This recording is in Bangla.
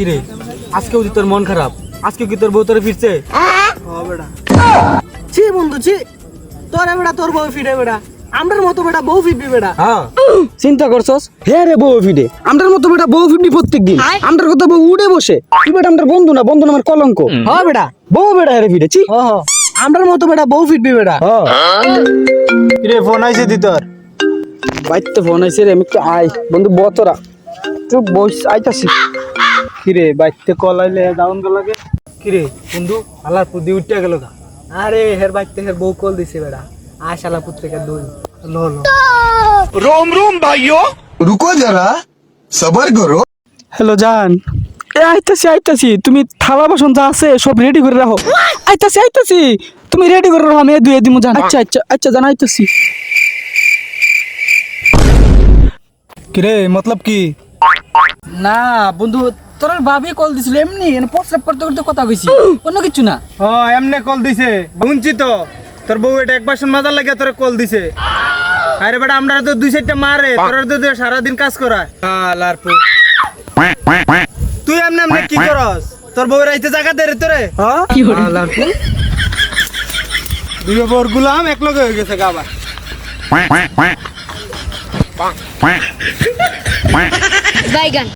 কিরে? আজকেও কি তোর মন খারাপ আজকেও কি তোর বউ তোরে ফিরছে? ছি বন্ধু ছি। তোরে বেটা তোর বউ ফিরে বেটা। আমরার মতো বেটা বউ ফিরবি বেটা। হ্যাঁ। চিন্তা করছস? হে রে বউ ফিডে আমরার মতো বেটা বউ ফিডি প্রত্যেক দিন আমরার কথা বউ উড়ে বসে। তুই বেটা আমরার বন্ধু না বন্ধু আমার কলঙ্ক। হ্যাঁ বেটা বউ বেটা হেরে ফিডে চি ও হো আমরার মতো বেটা বউ ফিরবি বেটা। কিরে ফোন আইছে দি তোর? বাইতে ফোন আইছে রে আমি একটু আই। বন্ধু বতরা তুই বস আইতাছি। কিরে বাইতে কলাইলে দাউন গলাকে কিরে বন্ধু আলার পুদি উঠতে গেল গা। আরে হের বাইতে হের বউ কল দিছে বেড়া। আশ আলা পুত্রেকে দই। লো লো। রোম রোম ভাইও রুকো যারা সবার করো হ্যালো জান। এ আইতাছি আইতাছি। তুমি থালা বাসন যা আছে সব রেডি করে রাখো। আইতাছি আইতাছি। তুমি রেডি করে রাখো আমি দুয়ে দিমু জান। আচ্ছা আচ্ছা আচ্ছা জান আইতাছি। কিরে মতলব কি? না বন্ধু তোর ভাবি কল দিছিল এমনি প্রস্রাব করতে করতে কথা কইছি। অন্য কিছু না। ও এমনে কল দিছে। শুনছি তো। তোর বউ এটা এক বাসন মাজার লাগে তোরে কল দিছে। আরে বেটা আমরা তো দুই চারটা মারে। তোর তো সারাদিন কাজ করা আলার তুই এমনি এমনি কি করস? তোর বউ রাইতে জায়গা দে রে তোরে। কি করে আলার পু। দুই বউর গুলাম এক লগে হয়ে গেছে গা আবার। Bye, gun.